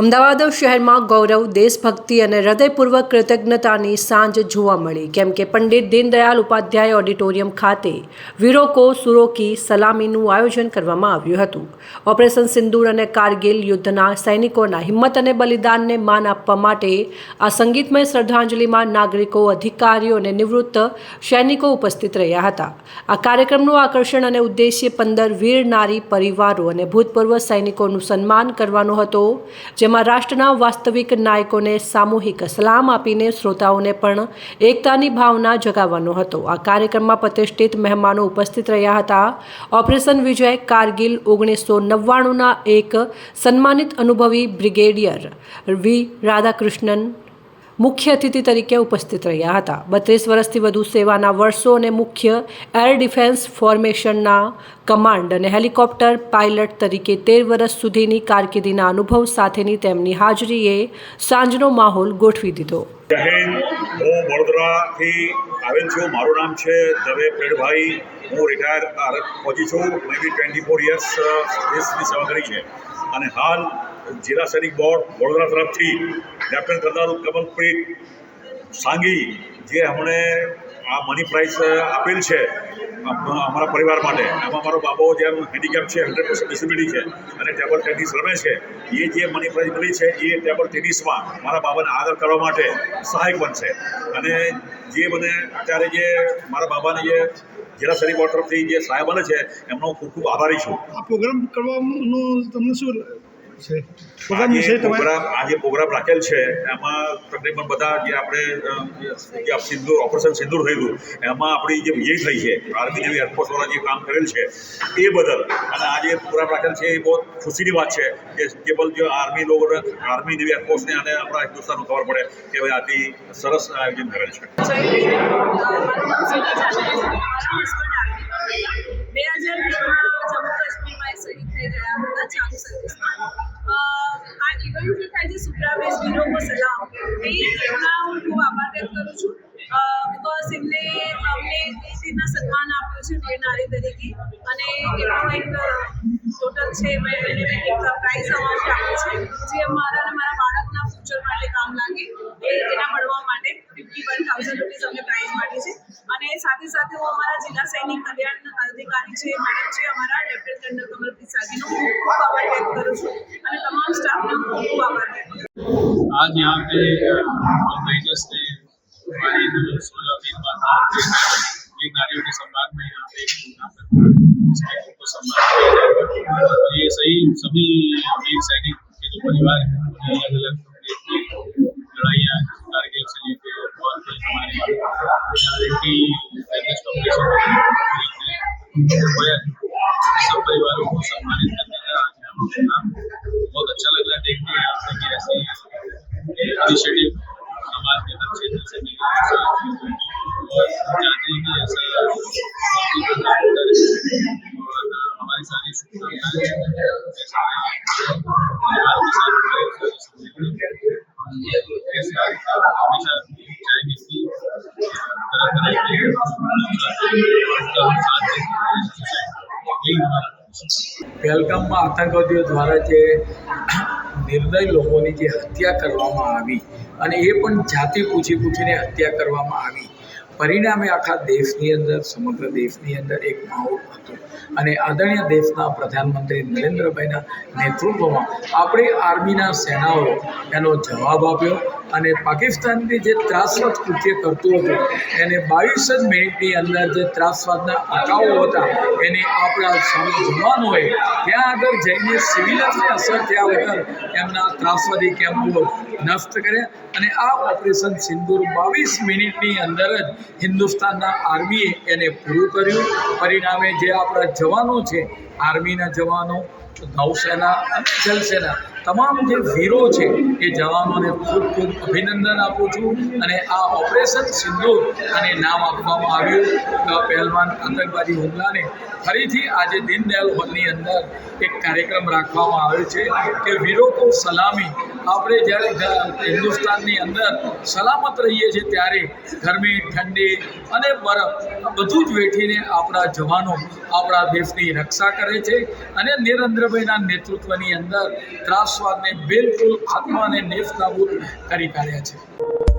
અમદાવાદ શહેરમાં ગૌરવ, દેશભક્તિ અને હૃદયપૂર્વક કૃતજ્ઞતાની સાંજ જોવા મળી, કેમ કે પંડિત દીનદયાલ ઉપાધ્યાય ઓડિટોરિયમ ખાતે વીરો કો સુરો કી સલામીનું આયોજન કરવામાં આવ્યું હતું. ઓપરેશન સિંદૂર અને કારગિલ યુદ્ધના સૈનિકોના હિંમત અને બલિદાનને માન આપવા માટે આ સંગીતમય શ્રદ્ધાંજલિમાં નાગરિકો, અધિકારીઓ અને નિવૃત્ત સૈનિકો ઉપસ્થિત રહ્યા હતા. આ કાર્યક્રમનું આકર્ષણ અને ઉદ્દેશ્ય પંદર વીર નારી પરિવારો અને ભૂતપૂર્વ સૈનિકોનું સન્માન કરવાનો હતો જેમાં રાષ્ટ્રના વાસ્તવિક નાયકોને સામૂહિક સલામ આપીને શ્રોતાઓને પણ એકતાની ભાવના જગાવવાનો હતો. આ કાર્યક્રમમાં પ્રતિષ્ઠિત મહેમાનો ઉપસ્થિત રહ્યા હતા. ઓપરેશન વિજય કારગિલ ઓગણીસો નવ્વાણુંના એક સન્માનિત અનુભવી બ્રિગેડિયર વી રાધાકૃષ્ણન મુખ્ય અતિથિ તરીકે ઉપસ્થિત રહ્યા હતા. બત્રીસ વર્ષથી વધુ સેવાના વર્ષો અને મુખ્ય એર ડિફેન્સ ફોર્મેશનના કમાન્ડ અને હેલિકોપ્ટર પાયલટ તરીકે તેર વર્ષ સુધીની કારકિર્દીના અનુભવ સાથેની તેમની હાજરીએ સાંજનો માહોલ ગોઠવી દીધો. આવેલ છું. મારું નામ છે દવે પ્રેડભાઈ હું રિટાયર ફોજી છું. મેં બી ટ્વેન્ટી ફોર યર્સ દેશની સેવા કરી છે. અને હાલ જિલ્લા સૈનિક બોર્ડ વડોદરા તરફથી લેફ્ટનન્ટ કર્નલ કમલપ્રીત સાંગી, જે હમણે આ મની પ્રાઇઝ આપેલ છે અમારા પરિવાર માટે. એમાં મારો બાબો જેમ હેન્ડીકેપ છે હંડ્રેડ પર્સન્ટ ડિસેબિલિટી છે, અને ટેબલ ટેનિસ રમે છે, એ જે મની પ્રાઇઝ મળી છે, એ ટેબલ ટેનિસમાં મારા બાબાને આગળ કરવા માટે સહાયક બનશે. અને જે મને અત્યારે જે મારા બાબાને જે જિલ્લા સૈનિક બોર્ડ તરફથી જે સહાય મળે છે, એમનો ખૂબ ખૂબ આભારી છું. આ પ્રોગ્રામ કરવાનું તમને શું છે. પ્રોગ્રામ આ વિશે પ્રોગ્રામ આ પ્રોગ્રામ રાખેલ છે. એમાં તકરીબન બધા જે આપણે સિંદૂર ઓપરેશન સિંદૂર થયેલું એમાં આપણી જે વિજય થઈ છે આર્મી જેવી એરફોર્સવાળા જે કામ કરેલ છે એ બદલ અને આ જે પ્રોગ્રામ રાખેલ છે એ બહુ ખુશીની વાત છે કે કેવલ જે આર્મી લોકોને આર્મી જેવી એરફોર્સને અને આપણા હિન્દુસ્તાનનું ખબર પડે કે ભાઈ આથી સરસ આયોજન કરેલ છે. જે થાય છે સુપ્રાબેસ વીરો કો સલામ એ એમના હું ખૂબ આભાર વ્યક્ત કરું છું. બિકોઝ એમને અમને એ રીતના સન્માન આપ્યું છે વીર નારી તરીકે. અને એમનું એક ટોટલ છે મેં એને એક પ્રાઇઝ અમાઉન્ટ આપી છે, જે મારા અને મારા બાળકના ફ્યુચર માટે કામ લાગે. એ એના ભણવા માટે ફિફ્ટી વન થાઉઝન્ડ રૂપીઝ અમને પ્રાઇઝ મળી છે. અને સાથે સાથે હું અમારા જિલ્લા સૈનિક કલ્યાણ અધિકારી છે મેડમ છે, અમારા લેફ્ટનન્ટ કર્નલ કમલપ્રીત સાગીનો હું ખૂબ આભાર વ્યક્ત કરું છું. અને તમામ સ્ટાફનો હું ખૂબ આભાર વ્યક્ત आज यहाँ पे ने हमारी जो सोलह नारियों के सम्मान में यहाँ पे सम्मान और ये सही, सभी वीर सैनिक के जो परिवार हैं अलग अलग लड़ाइयाँ, कारगिल से लेके और हमारे की ऑपरेशन इनिशिएटिव समाज के हर क्षेत्र से मिल रही है और चाहते हैं कि ऐसा और हमारी सारी शुभकामनाएं ऐसा रहे। परिवार के साथ रहे, सारी समृद्धि ऐसे हमेशा चाहेंगे कि तरह तरह के उनका साथ देते यही हमारा પહેલગામમાં આતંકવાદીઓ દ્વારા જે નિર્દય લોકોની જે હત્યા કરવામાં આવી અને એ પણ જાતિ પૂછી પૂછીને હત્યા કરવામાં આવી. પરિણામે આખા દેશની અંદર, સમગ્ર દેશની અંદર એક માહોલ હતો. અને આદરણીય દેશના પ્રધાનમંત્રી નરેન્દ્રભાઈના નેતૃત્વમાં આપણે આર્મીના સેનાઓ એનો જવાબ આપ્યો. અને પાકિસ્તાનથી જે ત્રાસવાદ કૃત્ય કરતું હતું, એને બાવીસ જ મિનિટની અંદર જે ત્રાસવાદના આંકાઓ હતા, એને આપણા જવાનોએ ત્યાં આગળ જઈને સિવિલિયન્સને અસર થયા વગર એમના ત્રાસવાદી કેમ્પો નષ્ટ કર્યા અને આ ઓપરેશન સિંદૂર બાવીસ મિનિટની અંદર જ હિન્દુસ્તાનના આર્મીએ એને પૂરું કર્યું. પરિણામે જે આપણા જવાનો છે, આર્મીના જવાનો નૌસેના અને જલસેના તમામ જે વીરો છે એ જવાનોને ખૂબ ખૂબ અભિનંદન આપું છું અને આ ઓપરેશન સિંદૂર અને નામ આપવામાં આવ્યું. પહેલવાન આતંકવાદી હુમલાને ફરીથી આજે દીનદયાલ હોલની અંદર એક કાર્યક્રમ રાખવામાં આવ્યો છે કે વીરો કો સલામી આપણે જ્યારે હિન્દુસ્તાનની અંદર સલામત રહીએ છીએ ત્યારે ગરમી, ઠંડી અને બરફ આ બધું જ વેઠીને આપણા જવાનો, આપણા દેશની રક્ષા કરે છે અને નિરેન્દ્રભાઈના નેતૃત્વની અંદર ત્રાસવાદને બિલકુલ ખાત્મા અને નેસ્ત નાબૂદ કરી કાઢ્યા છે.